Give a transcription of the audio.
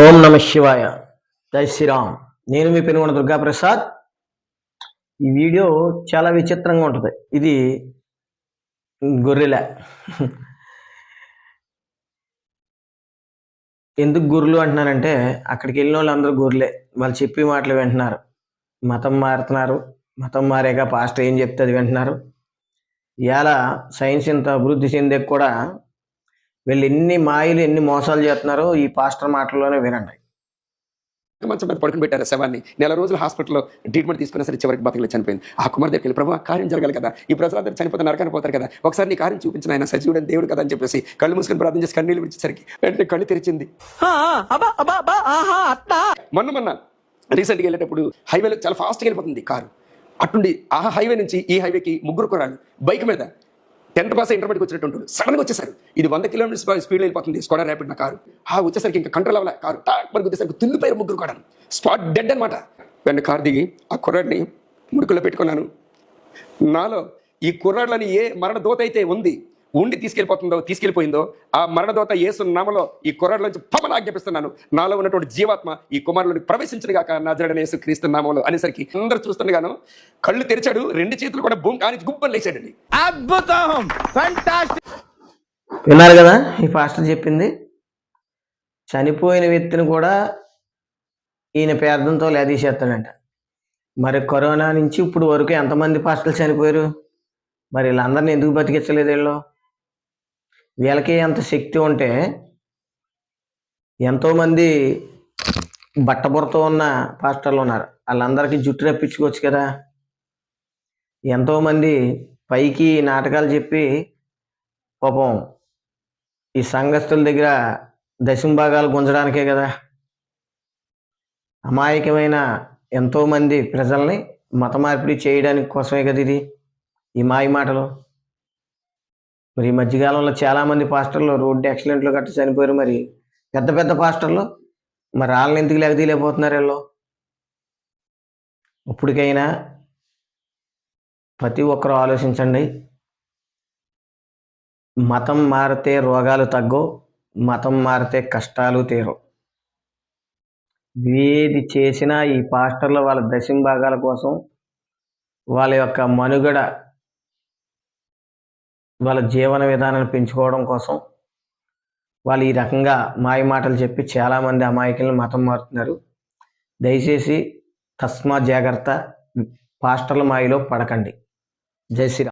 ఓం నమ శివాయ. జై శ్రీరామ్. నేను మీ పెనుగొండ దుర్గాప్రసాద్. ఈ వీడియో చాలా విచిత్రంగా ఉంటుంది. ఇది గొర్రెల. ఎందుకు గొర్రెలు అంటున్నానంటే అక్కడికి వెళ్ళిన వాళ్ళు అందరూ గొర్రెలే. వాళ్ళు చెప్పే మాటలు వింటున్నారు. మతం మారుతున్నారు. మతం మారాక పాస్టర్ ఏం చెప్తే అది వింటున్నారు. ఇలా సైన్స్ ఇంత అభివృద్ధి చెందే కూడా వీళ్ళు ఎన్ని మాయలు ఎన్ని మోసాలు చేస్తున్నారో ఈ పాస్టర్ మాటల్లోనే వినండి. మంచం మీద పడుకుని పెట్టారు శవాన్ని. నెల రోజులు హాస్పిటల్లో ట్రీట్మెంట్ తీసుకున్న సరే చివరికి బతకలేదు చనిపోయింది. ఆ కుమార్ దగ్గరికి వెళ్ళి ప్రభు ఆ కార్యం జరగాలి కదా. ఈ ప్రజలందరూ చనిపోతే నరకాన్ని పోతారు కదా. ఒకసారి నీ కార్యం చూపించిన ఆయన సజీవుడని దేవుడు కదా అని చెప్పేసి కళ్ళు మూసుకొని ప్రార్థన చేసి కన్నీళ్ళు విడిచేసరికి వెంటనే కళ్ళు తెరిచింది. మొన్న మొన్న రీసెంట్గా వెళ్ళేటప్పుడు హైవేలో చాలా ఫాస్ట్గా వెళ్ళిపోతుంది కారు. అటుండి ఆ హైవే నుంచి ఈ హైవేకి ముగ్గురు కురాళ్ళు బైక్ మీద టెన్త్ పాస్ ఇంటర్మీడియట్కి వచ్చినట్టు ఉంటారు సడన్గా వచ్చేసారు ఇది వంద కిలోమీటర్స్ స్పీడ్ వెళ్ళిపోతుంది స్కోడా ర్యాపిడ్ నా కారు. ఆ వచ్చేసరికి ఇంకా కంట్రోల్ అవ్వాలి. కారు టాక్ మరి వచ్చేసరికి తుల్లిపోయారు ముగ్గురు కూడా. స్పాట్ డెడ్ అనమాట వెంట కారు దిగి ఆ కుర్రాడిని ముడుకులో పెట్టుకున్నాను. నాలో ఈ కుర్రాడులని ఏ మరణ దోత అయితే ఉంది ఉండి తీసుకెళ్ళిపోతుందో తీసుకెళ్ళిపోయిందో ఆ మరణదోత యేసు నామలో ఈ కుర్రాళ్ళలోంచి పమన ఆజ్ఞాపిస్తున్నాను. నాలో ఉన్నటువంటి జీవాత్మ ఈ కుమారులోని ప్రవేశించిన గాక నా జడన యేసు క్రీస్తు నామంలో అనేసరికి అందరూ చూస్తుండగాను కళ్ళు తెరిచాడు రెండు చేతులు కూడా భూమి కాని గుబ్బలు లేచాడండి. అద్భుతం! విన్నారు కదా ఈ పాస్టర్ చెప్పింది? చనిపోయిన వ్యక్తిని కూడా ఈయన పేర్థంతో లేదీసేస్తాడంట. మరి కరోనా నుంచి ఇప్పుడు వరకు ఎంతమంది పాస్టర్లు చనిపోయారు? మరి వీళ్ళందరినీ ఎందుకు బతికించలేదు వీళ్ళు? వీళ్ళకి ఎంత శక్తి ఉంటే ఎంతోమంది బట్టబురతో ఉన్న పాస్టర్లు ఉన్నారు. వాళ్ళందరికీ జుట్టు రప్పించుకోవచ్చు కదా. ఎంతోమంది పైకి నాటకాలు చెప్పి పాపం ఈ సంఘస్థుల దగ్గర దశంభాగాలు గుంజడానికే కదా. అమాయకమైన ఎంతోమంది ప్రజల్ని మత మార్పిడి చేయడానికి కోసమే కదా ఇది ఈ మాయ మాటలు. మరి ఈ మధ్యకాలంలో చాలామంది పాస్టర్లు రోడ్డు యాక్సిడెంట్లు గట్ట చనిపోయారు మరి. పెద్ద పెద్ద పాస్టర్లు. మరి వాళ్ళని ఎందుకు లేకపోతున్నారు వీళ్ళు? ఇప్పటికైనా ప్రతి ఒక్కరూ ఆలోచించండి. మతం మారితే రోగాలు తగ్గవు మతం మారితే కష్టాలు తీరు ఏది చేసినా ఈ పాస్టర్లు వాళ్ళ దశమ భాగాల కోసం వాళ్ళ యొక్క మనుగడ వాళ్ళ జీవన విధానాన్ని పెంచుకోవడం కోసం వాళ్ళు ఈ రకంగా మాయ మాటలు చెప్పి చాలామంది అమాయకులను మతం మారుతున్నారు. దయచేసి తస్మా జాగ్రత్త పాస్టర్ల మాయలో పడకండి. జై శ్రీరామ్.